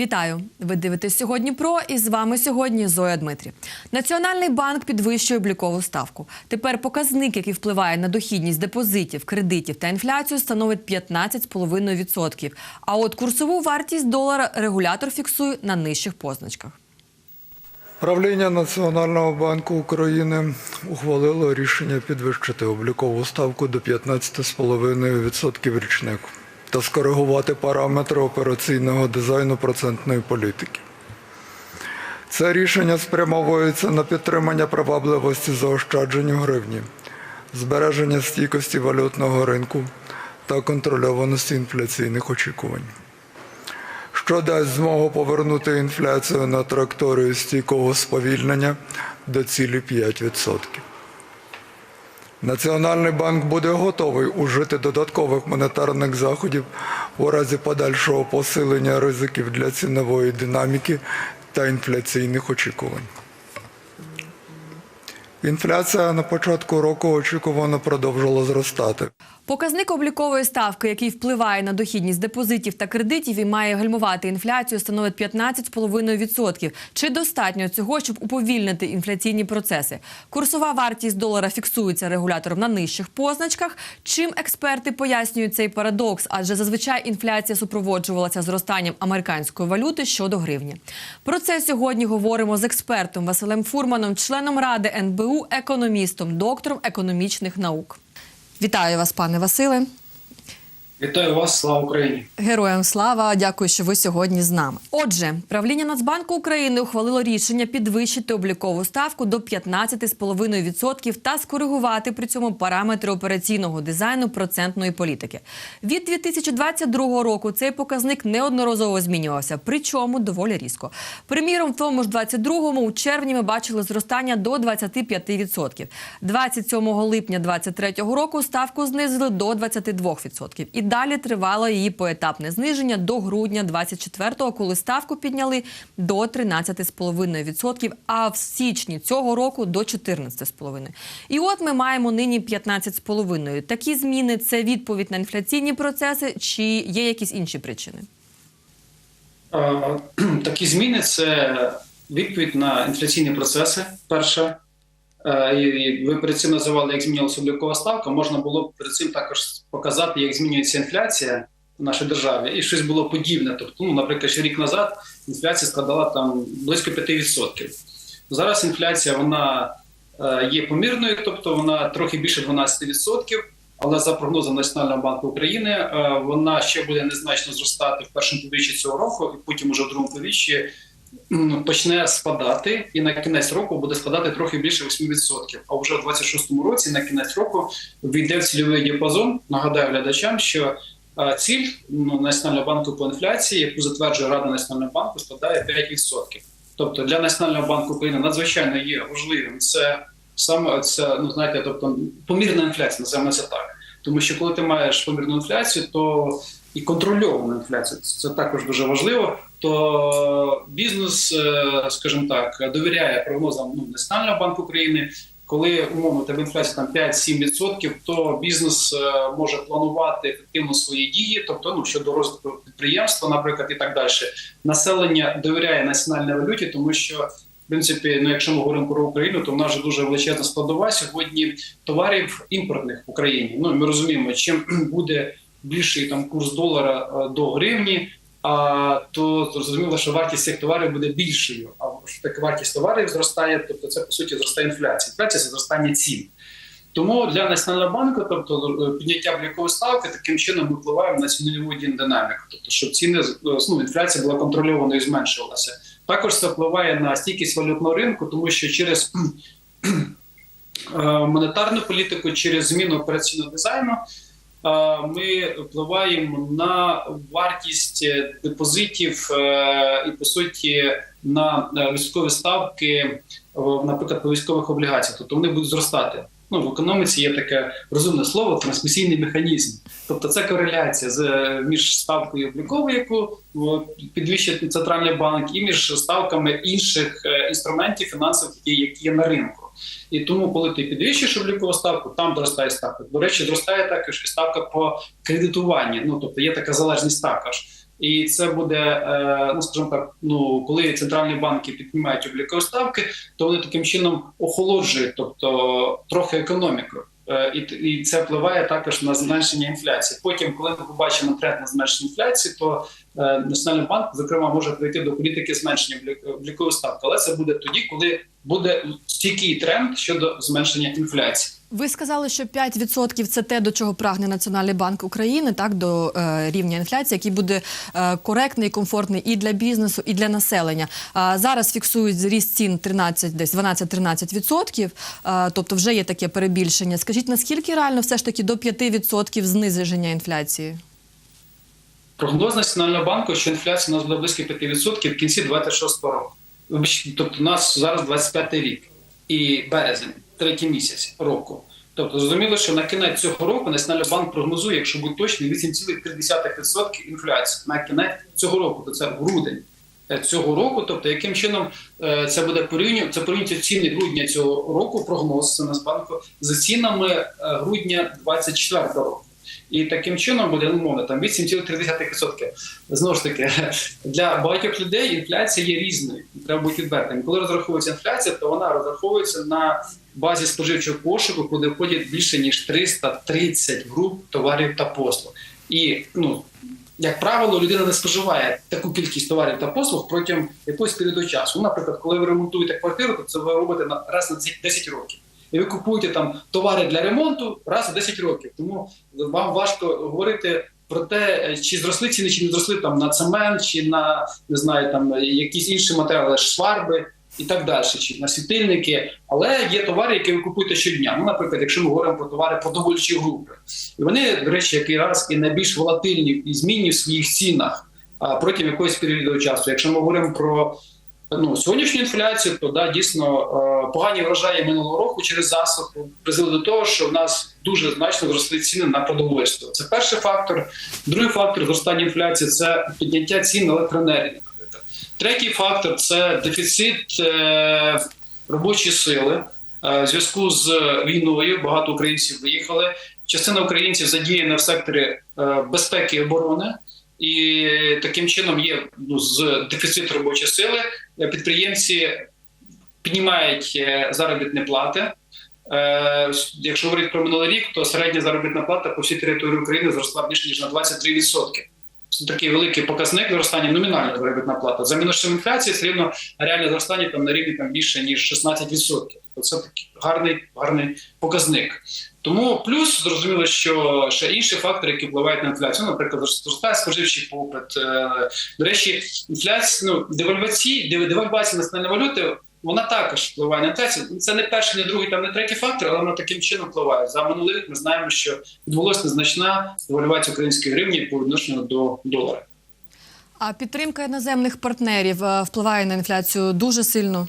Вітаю! Ви дивитесь сьогодні про і з вами сьогодні Зоя Дмитрі. Національний банк підвищує облікову ставку. Тепер показник, який впливає на дохідність депозитів, кредитів та інфляцію, становить 15,5%. А от курсову вартість долара регулятор фіксує на нижчих позначках. Правління Національного банку України ухвалило рішення підвищити облікову ставку до 15,5% річних та скоригувати параметри операційного дизайну процентної політики. Це рішення спрямовується на підтримання привабливості заощаджень у гривні, збереження стійкості валютного ринку та контрольованості інфляційних очікувань що дасть змогу повернути інфляцію на траєкторію стійкого сповільнення до цілі 5%. Національний банк буде готовий ужити додаткових монетарних заходів у разі подальшого посилення ризиків для цінової динаміки та інфляційних очікувань. Інфляція на початку року очікувано продовжила зростати. Показник облікової ставки, який впливає на дохідність депозитів та кредитів і має гальмувати інфляцію, становить 15,5%. Чи достатньо цього, щоб уповільнити інфляційні процеси? Курсова вартість долара фіксується регулятором на нижчих позначках. Чим експерти пояснюють цей парадокс? Адже зазвичай інфляція супроводжувалася зростанням американської валюти щодо гривні. Про це сьогодні говоримо з експертом Василем Фурманом, членом ради НБУ, економістом, доктором економічних наук. Вітаю вас, пане Василе. Вітаю вас, слава Україні! Героям слава, дякую, що ви сьогодні з нами. Отже, правління Нацбанку України ухвалило рішення підвищити облікову ставку до 15,5% та скоригувати при цьому параметри операційного дизайну процентної політики. Від 2022 року цей показник неодноразово змінювався, причому доволі різко. Приміром, в тому ж 22-му у червні ми бачили зростання до 25%. 27 липня 2023 року ставку знизили до 22%. І далі тривало її поетапне зниження до грудня 24-го, коли ставку підняли до 13,5%, а в січні цього року до 14,5%. І от ми маємо нині 15,5%. Такі зміни це відповідь на інфляційні процеси, чи є якісь інші причини? Такі зміни це відповідь на інфляційні процеси. Перша, і ви перед цим називали, як змінилася облікова ставка. Можна було б перед цим також показати, як змінюється інфляція в нашій державі, і щось було подібне. Тобто, ну, наприклад, ще рік назад інфляція складала там близько 5%. Зараз інфляція вона е, є помірною, тобто вона трохи більше 12%. Але за прогнозом Національного банку України е, вона ще буде незначно зростати в першому півріччі цього року, і потім уже в другому півріччі почне спадати, і на кінець року буде складати трохи більше 8%. А вже в 26-му році на кінець року війде в цільовий діапазон. Нагадаю глядачам, що е, ціль ну, Національного банку по інфляції, яку затверджує Рада Національного банку, складає 5%. Тобто для Національного банку України надзвичайно є важливим це саме це, ну знаєте, тобто помірна інфляція, називаємо це так. Тому що коли ти маєш помірну інфляцію, то і контрольовану інфляцію, це також дуже важливо. То бізнес, е, скажімо так, довіряє прогнозам ну, Національного банку України. Коли умовно тебе інфляція там 5-7%, то бізнес е, може планувати ефективно свої дії, тобто ну щодо розвитку підприємства, наприклад, і так далі. Населення довіряє національній валюті, тому що в принципі, ну якщо ми говоримо про Україну, то в нас же дуже величезна складова сьогодні товарів імпортних в Україні. Ну ми розуміємо, чим буде більший там курс долара е, до гривні. А то зрозуміло, що вартість цих товарів буде більшою. А що таке вартість товарів зростає, тобто це по суті зростає інфляція. Інфляція це зростання цін. Тому для національного банку, тобто е, підняття облікової ставки, таким чином ми впливаємо на цінову динаміку, тобто щоб ціни ну, інфляція була контрольованою і зменшувалася. Також це впливає на стійкість валютного ринку, тому що через е, монетарну політику, через зміну операційного дизайну. Е, Ми впливаємо на вартість депозитів е, і по суті на е, військові ставки, е, наприклад, по військових облігаціях. Тобто вони будуть зростати. Ну в економіці є таке розумне слово трансмісійний механізм. Тобто це кореляція з між ставкою обліковою, яку підвищує центральний банк, і між ставками інших е, інструментів фінансових, які, є на ринку. І тому, коли ти підвищуєш облікову ставку, там зростає ставка. До речі, зростає також і ставка по кредитуванню. Ну тобто є така залежність також. І це буде, е, ну скажімо так, ну коли центральні банки піднімають облікові ставки, то вони таким чином охолоджують, тобто трохи економіку. Е, І, і це впливає також на зменшення інфляції. Потім, коли ми побачимо тренд на зменшення інфляції, то Національний банк, зокрема, може прийти до політики зменшення облік- облікової ставки. Але це буде тоді, коли буде стійкий тренд щодо зменшення інфляції. Ви сказали, що 5% – це те, до чого прагне Національний банк України, так до е, рівня інфляції, який буде е, коректний, комфортний і для бізнесу, і для населення. А зараз фіксують зріст цін 13, десь 12-13%, е, тобто вже є таке перебільшення. Скажіть, наскільки реально все ж таки до 5% зниження інфляції? Прогноз Національного банку, що інфляція у нас буде близько 5% в кінці 26 року. Тобто, у нас зараз 25 рік і березень, третій місяць року. Тобто, зрозуміло, що на кінець цього року Національний банк прогнозує, якщо бути точним, 8,3% інфляції на кінець цього року, то це грудень е, цього року. Тобто, яким чином е, це буде порівнювати, це порівнюється ціни грудня цього року, прогноз Нацбанку за цінами е, грудня 24 року. І таким чином буде умовно там 8,3%. Знову ж таки, для багатьох людей інфляція є різною. Треба бути відвертим. Коли розраховується інфляція, то вона розраховується на базі споживчого кошику, куди входять більше ніж 330 груп товарів та послуг. І ну. Як правило, людина не споживає таку кількість товарів та послуг протягом якогось періоду часу. Ну, наприклад, коли ви ремонтуєте квартиру, то це ви робите раз на 10 років. І ви купуєте там товари для ремонту раз на 10 років. Тому вам важко говорити про те, чи зросли ціни, чи не зросли там на цемент, чи на не знаю, там якісь інші матеріали, шварби і так далі, чи на світильники. Але є товари, які ви купуєте щодня. Ну, наприклад, якщо ми говоримо про товари продовольчі групи, і вони, до речі, який раз і найбільш волатильні і змінні в своїх цінах а, протягом якогось періоду часу. Якщо ми говоримо про ну, сьогоднішню інфляцію, то да, дійсно е, погані врожаї минулого року через засуху призвели до того, що в нас дуже значно зросли ціни на продовольство. Це перший фактор. Другий фактор зростання інфляції це підняття цін на електроенергію. Третій фактор це дефіцит е, робочої сили. Е, В зв'язку з війною багато українців виїхали. Частина українців задіяна в секторі безпеки і оборони. І таким чином є ну, з дефіцит робочої сили. Е, Підприємці піднімають е, заробітні плати. Е, Якщо говорити про минулий рік, то середня заробітна плата по всій території України зросла більше ніж на 23%. Це такий великий показник зростання номінальна заробітна плата. За мінусом інфляції все рівно реальне зростання там на рівні там більше ніж 16%. Тобто це такий гарний, гарний показник. Тому плюс зрозуміло, що ще інші фактори, які впливають на інфляцію, ну, наприклад, зростає споживчий попит. Е, До речі, інфляція, ну девальвації, дев- девальвація національної валюти. Вона також впливає на інфляцію. Це не перший, не другий, там не третій фактор, але вона таким чином впливає. За минулий рік ми знаємо, що відбулася незначна девальвація української гривні по відношенню до долара. А підтримка іноземних партнерів е, впливає на інфляцію дуже сильно.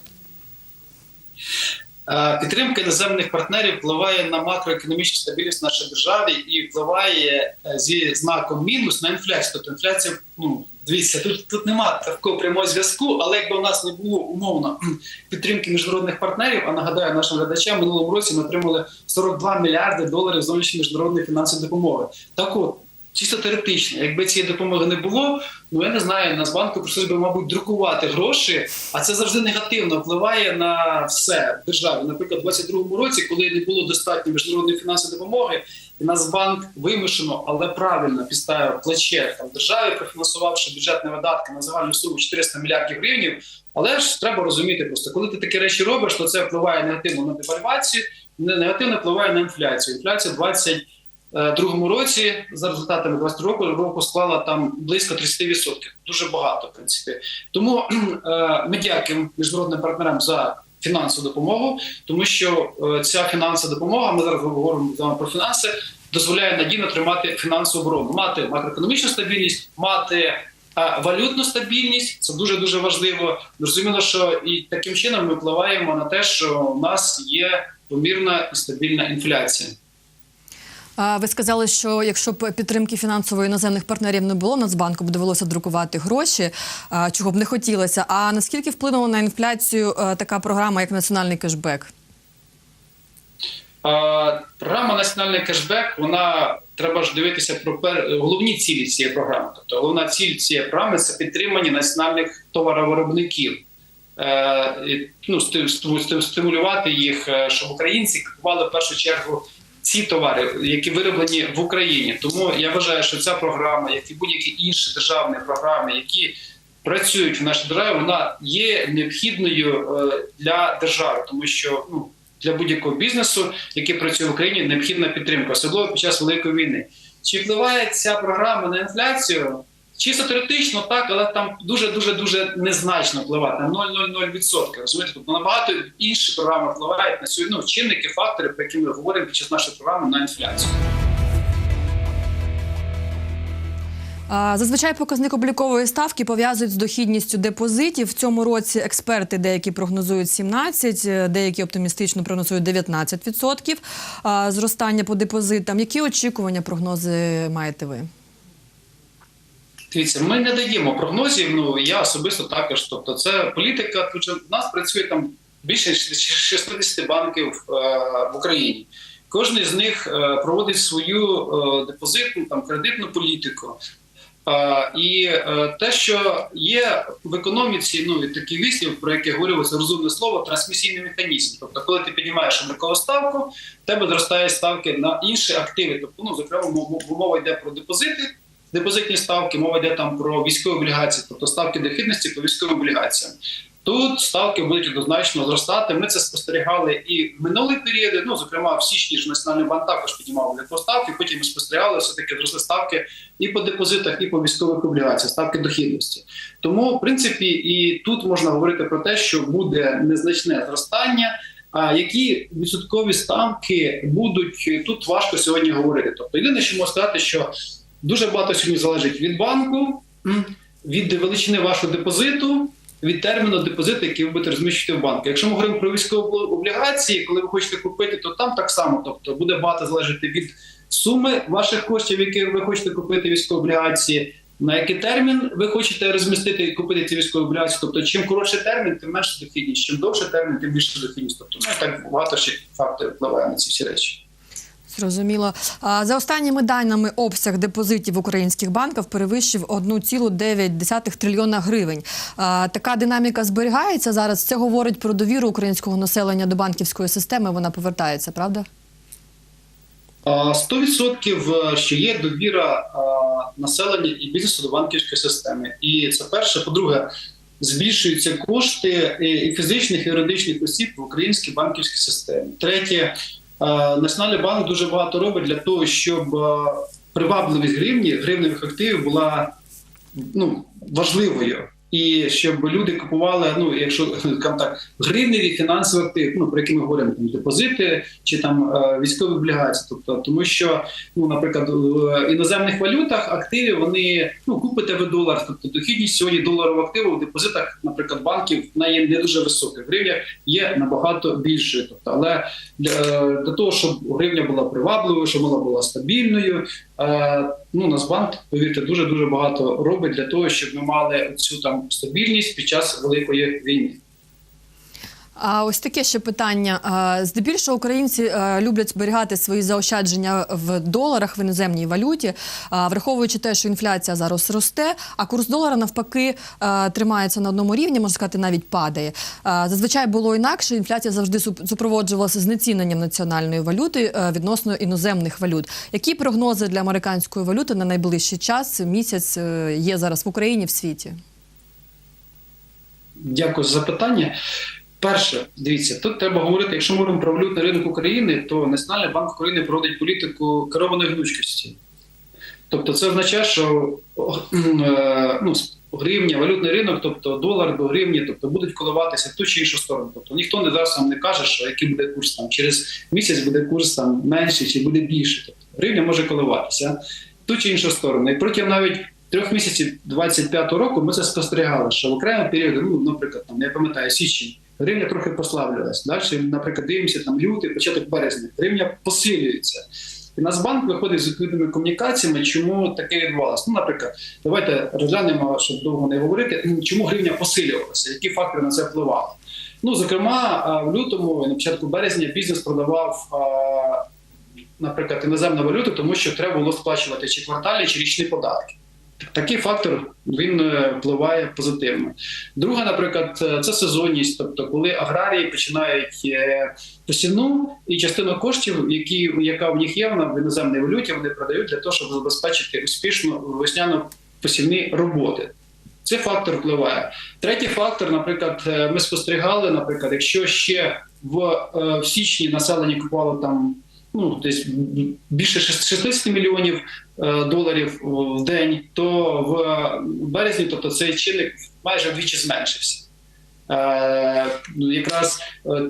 Е, Підтримка іноземних партнерів впливає на макроекономічну стабільність в нашій державі і впливає е, зі знаком мінус на інфляцію. Тобто інфляція, ну дивіться, тут тут немає такого прямого зв'язку, але якби у нас не було умовно підтримки міжнародних партнерів, а нагадаю нашим глядачам, минулому році ми отримали 42 мільярди доларів зовнішньої міжнародної фінансової допомоги. Так от. Чисто теоретично, якби цієї допомоги не було, ну я не знаю, Нацбанку прийшлось би, мабуть, друкувати гроші, а це завжди негативно впливає на все в державі. Наприклад, у 22-му році, коли не було достатньо міжнародної фінансової допомоги, і Нацбанк вимушено, але правильно підставив плече там державі, профінансувавши бюджетні видатки на загальну суму 400 мільярдів гривень. Але ж треба розуміти просто, коли ти такі речі робиш, то це впливає негативно на девальвацію, не- негативно впливає на інфляцію. Інфляція 20 е, другому році за результатами 20 року року склала там близько 30%. Дуже багато, в принципі. Тому е, ми дякуємо міжнародним партнерам за фінансову допомогу, тому що е, ця фінансова допомога, ми зараз говоримо з вами про фінанси, дозволяє надійно тримати фінансову оборону, мати макроекономічну стабільність, мати е, валютну стабільність. Це дуже дуже важливо. Зрозуміло, що і таким чином ми впливаємо на те, що у нас є помірна і стабільна інфляція. Ви сказали, що якщо б підтримки фінансової іноземних партнерів не було, Нацбанку б довелося друкувати гроші, чого б не хотілося. А наскільки вплинула на інфляцію така програма, як національний кешбек? Програма національний кешбек вона треба ж дивитися про пер... головні цілі цієї програми. Тобто головна ціль цієї програми це підтримання національних товаровиробників. Е, ну, стим- стим- стимулювати їх, е, щоб українці купували в першу чергу ці товари, які вироблені в Україні. Тому я вважаю, що ця програма, як і будь-які інші державні програми, які працюють в нашій державі, вона є необхідною е, для держави, тому що ну для будь-якого бізнесу, який працює в Україні, необхідна підтримка, особливо під час великої війни. Чи впливає ця програма на інфляцію? Чисто теоретично так, але там дуже дуже дуже незначно впливати на 0,00%. Розумієте, тобто набагато інші програми впливають на сьогодні ну, чинники, фактори, про які ми говоримо під час нашої програми на інфляцію. Зазвичай показник облікової ставки пов'язують з дохідністю депозитів. В цьому році експерти деякі прогнозують 17, е, деякі оптимістично прогнозують 19% зростання по депозитам. Які очікування, прогнози маєте ви? Дивіться, ми не даємо прогнозів. Ну я особисто також. Тобто, це політика. Тут в нас працює там більше 60 банків е, в Україні. Кожен з них е, проводить свою е, депозитну там кредитну політику. Е, і е, те, що є в економіці, ну і такий вислів, про який говорилося розумне слово, трансмісійний механізм. Тобто, коли ти піднімаєш облікову ставку, в тебе зростають ставки на інші активи. Тобто, ну зокрема, мов- мова йде про депозити депозитні ставки, мова йде там про військові облігації, тобто ставки дохідності по військовим облігаціям. Тут ставки будуть однозначно зростати. Ми це спостерігали і в минулі періоди. Ну, зокрема, в січні ж Національний банк також піднімав облікові ставки. Потім ми спостерігали все таки зросли ставки і по депозитах, і по військових облігаціях, ставки дохідності. Тому, в принципі, і тут можна говорити про те, що буде незначне зростання. А які відсоткові ставки будуть тут важко сьогодні говорити. Тобто, єдине, що можу сказати, що Дуже багато сьогодні залежить від банку, від величини вашого депозиту, від терміну депозиту, який ви будете розміщувати в банку. Якщо ми говоримо про військові облігації, коли ви хочете купити, то там так само. Тобто буде багато залежати від суми ваших коштів, які ви хочете купити військові облігації. На який термін ви хочете розмістити і купити ці військові облігації? Тобто, чим коротший термін, тим менше дохідність, чим довший термін, тим більше дохідність. Тобто, ну так багато ще факторів впливає на ці всі речі. Зрозуміло. За останніми даними, обсяг депозитів українських банків перевищив 1,9 трильйона гривень. Така динаміка зберігається зараз. Це говорить про довіру українського населення до банківської системи. Вона повертається, правда? А, 100% що є довіра населення і бізнесу до банківської системи. І це перше. По-друге, збільшуються кошти і- і фізичних і юридичних осіб в українській банківській системі. Третє, Національний банк дуже багато робить для того, щоб привабливість гривні, гривневих активів була ну, важливою. І щоб люди купували, ну якщо скажімо так, гривневі фінансові активи, ну про які ми говоримо там депозити чи там е, військові облігації. Тобто, тому що, ну, наприклад, в іноземних валютах активи вони ну купите ви долар. Тобто дохідність сьогодні доларового активу в депозитах, наприклад, банків вона є не дуже висока. Гривня є набагато більшою. Тобто, але для, е, для того, щоб гривня була привабливою, щоб вона була стабільною. Е, ну Нацбанк, повірте, дуже дуже багато робить для того, щоб ми мали цю там стабільність під час великої війни. А ось таке ще питання. Здебільшого українці е, люблять зберігати свої заощадження в доларах в іноземній валюті, враховуючи те, що інфляція зараз росте, а курс долара навпаки е, тримається на одному рівні, можна сказати, навіть падає. Зазвичай було інакше. Інфляція завжди суп- супроводжувалася знеціненням національної валюти е, відносно іноземних валют. Які прогнози для американської валюти на найближчий час місяць е, є зараз в Україні в світі? Дякую за запитання. Перше, дивіться, тут треба говорити, якщо ми говоримо про валютний ринок України, то Національний банк України проводить політику керованої гнучкості. Тобто, це означає, що е, ну, гривня, валютний ринок, тобто долар до гривні, тобто будуть коливатися в ту чи іншу сторону. Тобто ніхто не зараз вам не каже, що який буде курс там через місяць буде курс там менший чи буде більше. Тобто гривня може коливатися в ту чи іншу сторону. І протягом навіть трьох місяців 25-го року ми це спостерігали, що в окремі періоди, ну, наприклад, там я пам'ятаю січень. Гривня трохи послаблювалась. Далі, наприклад, дивимося там лютий, початок березня. Гривня посилюється. І Нацбанк виходить з відповідними комунікаціями, чому таке відбувалося. Ну, наприклад, давайте розглянемо, щоб довго не говорити, чому гривня посилювалася, які фактори на це впливали. Ну, зокрема, в лютому, на початку березня, бізнес продавав наприклад, іноземну валюту, тому що треба було сплачувати чи квартальні, чи річні податки. Такий фактор він е, впливає позитивно. Друга, наприклад, е, це сезонність, тобто коли аграрії починають е, посівну і частину коштів, які яка в них є вона в іноземній валюті, вони продають для того, щоб забезпечити успішну весняну посівні роботи. Цей фактор впливає. Третій фактор, наприклад, ми спостерігали, наприклад, якщо ще в, в січні населення купувало там ну десь більше шест- 60 мільйонів е, доларів в день, то в березні, тобто цей чинник майже вдвічі зменшився. Е, якраз е,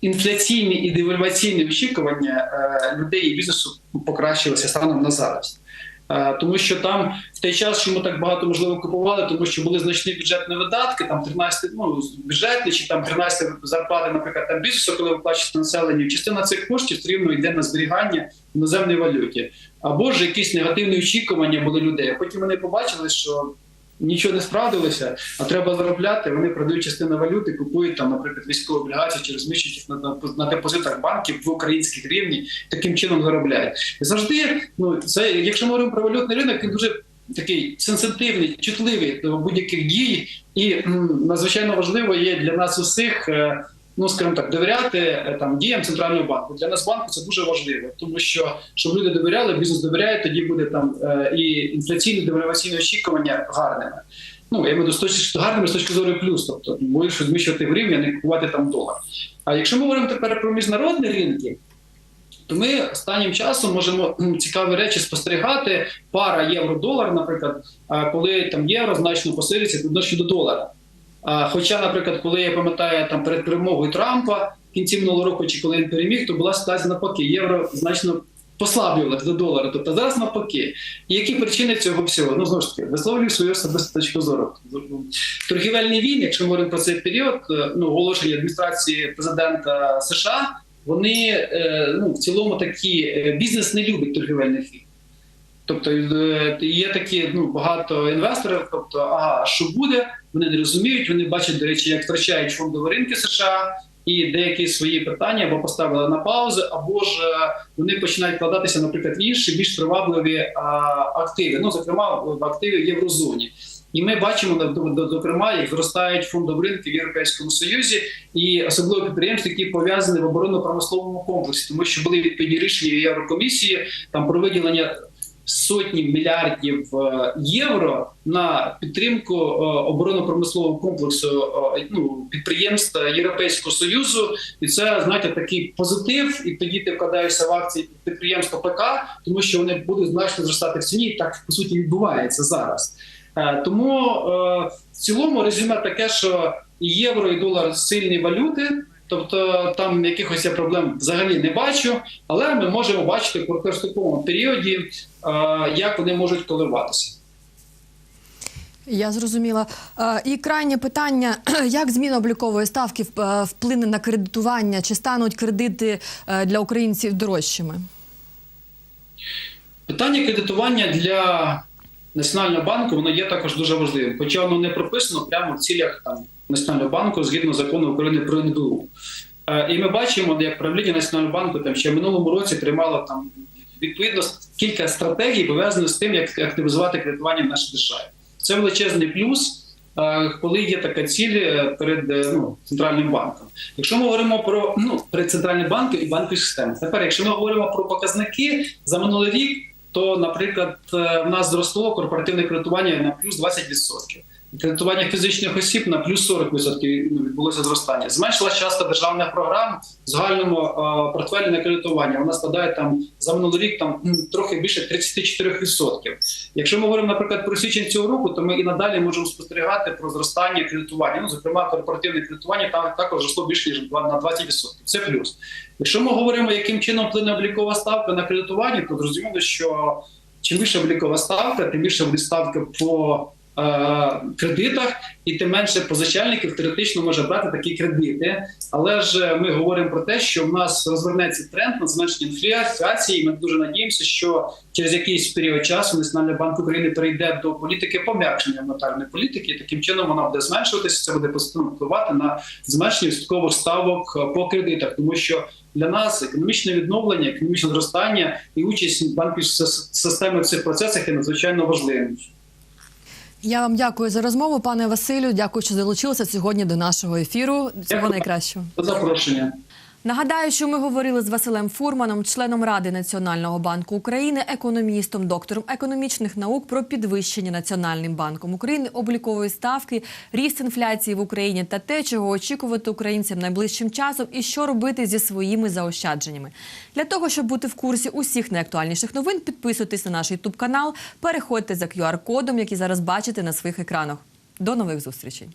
інфляційні і девальваційні очікування людей і бізнесу покращилися станом на зараз. Е, Тому що там в той час, чому так багато можливо купували, тому що були значні бюджетні видатки, там 13 ну, бюджетні чи там 13 зарплати, наприклад, там бізнесу, коли виплачується населенню, частина цих коштів рівно йде на зберігання в іноземній валюті. Або ж якісь негативні очікування були людей. Потім вони побачили, що нічого не справдилося, а треба заробляти. Вони продають частину валюти, купують там, наприклад, військові облігації чи розміщують їх на, на, депозитах банків в українських рівні, таким чином заробляють. І завжди, ну це якщо ми говоримо про валютний ринок, він дуже такий сенситивний, чутливий до будь-яких дій, і надзвичайно важливо є для нас усіх. Ну, скажімо так, довіряти е, там діям центрального банку. Для нас банку це дуже важливо, тому що щоб люди довіряли, бізнес довіряє, тоді буде там е, і інфляційні девальваційні очікування гарними. Ну я маю з гарними з точки зору плюс, тобто будеш розміщувати в гривні, а не купувати там долар. А якщо ми говоримо тепер про міжнародні ринки, то ми останнім часом можемо цікаві речі спостерігати. Пара євро-долар, наприклад, коли там євро значно посилиться відносно до долара. Хоча, наприклад, коли я пам'ятаю там перед перемогою Трампа в кінці минулого року, чи коли він переміг, то була ситуація навпаки. Євро значно послаблювалась до долара. Тобто зараз навпаки. І які причини цього всього? Ну знову ж таки, висловлюю свою особисту точку зору. Торгівельні війни, якщо ми говоримо про цей період, е, ну оголошення адміністрації президента США, вони е, ну в цілому такі е, бізнес не любить торгівельних війн. Тобто є такі ну багато інвесторів. Тобто, ага, що буде, вони не розуміють. Вони бачать, до речі, як втрачають фондові ринки США і деякі свої питання або поставили на паузу, або ж е, вони починають вкладатися, наприклад, в інші більш привабливі а, активи. Ну зокрема, в активи в єврозоні. І ми бачимо зокрема, як зростають фондові ринки в Європейському Союзі, і особливо підприємства, які пов'язані в оборонно-промисловому комплексі, тому що були відповідні рішення Єврокомісії там про виділення сотні мільярдів е, євро на підтримку е, оборонно-промислового комплексу е, ну, підприємств Європейського союзу, і це знаєте такий позитив. І тоді ти вкладаєшся в акції підприємства ПК, тому що вони будуть значно зростати в ціні. І так по суті відбувається зараз. Тому в цілому резюме таке, що євро, і долар сильні валюти. Тобто там якихось я проблем взагалі не бачу, але ми можемо бачити в короткостроковому періоді, е, як вони можуть коливатися. Я зрозуміла. Е, І крайнє питання: як зміна облікової ставки е, вплине на кредитування? Чи стануть кредити для українців дорожчими? Питання кредитування для Національного банку воно є також дуже важливим, хоча воно не прописано прямо в цілях там Національного банку згідно закону України про НБУ. Е, І ми бачимо, як правління Національного банку там ще в минулому році приймало там відповідно кілька стратегій пов'язаних з тим, як активізувати кредитування в нашій державі. Це величезний плюс. е, Коли є така ціль е, перед ну, центральним банком, якщо ми говоримо про ну перед центральним банком і банкові системи, тепер, якщо ми говоримо про показники за минулий рік, то, наприклад, в нас зросло корпоративне кредитування на плюс 20%. Кредитування фізичних осіб на плюс 40% ну, відбулося зростання. Зменшилася частка державних програм в загальному е, портфелі на кредитування. Вона складає там за минулий рік там трохи більше 34%. Якщо ми говоримо, наприклад, про січень цього року, то ми і надалі можемо спостерігати про зростання кредитування. Ну, зокрема, корпоративне кредитування там також зросло більше ніж на 20%. Це плюс. Якщо ми говоримо, яким чином вплине облікова ставка на кредитування, то зрозуміло, що чим більше облікова ставка, тим більше буде ставка по кредитах, і тим менше позичальників теоретично може брати такі кредити. Але ж ми говоримо про те, що в нас розвернеться тренд на зменшення інфляції. і Ми дуже надіємося, що через якийсь період часу Національний банк України перейде до політики пом'якшення монетарної політики. І таким чином вона буде зменшуватися. Це буде позитивно впливати на зменшення відсоткових ставок е, по кредитах, тому що для нас економічне відновлення, економічне зростання і участь банківської системи в цих процесах є надзвичайно важливим. Я вам дякую за розмову, пане Василю. Дякую, що долучилися сьогодні до нашого ефіру. Цього найкращого. Запрошення. Нагадаю, що ми говорили з Василем Фурманом, членом Ради Національного банку України, економістом, доктором економічних наук про підвищення Національним банком України облікової ставки, ріст інфляції в Україні та те, чого очікувати українцям найближчим часом, і що робити зі своїми заощадженнями. Для того щоб бути в курсі усіх найактуальніших новин, підписуйтесь на наш ютуб канал, переходьте за QR-кодом, який зараз бачите на своїх екранах. До нових зустрічей.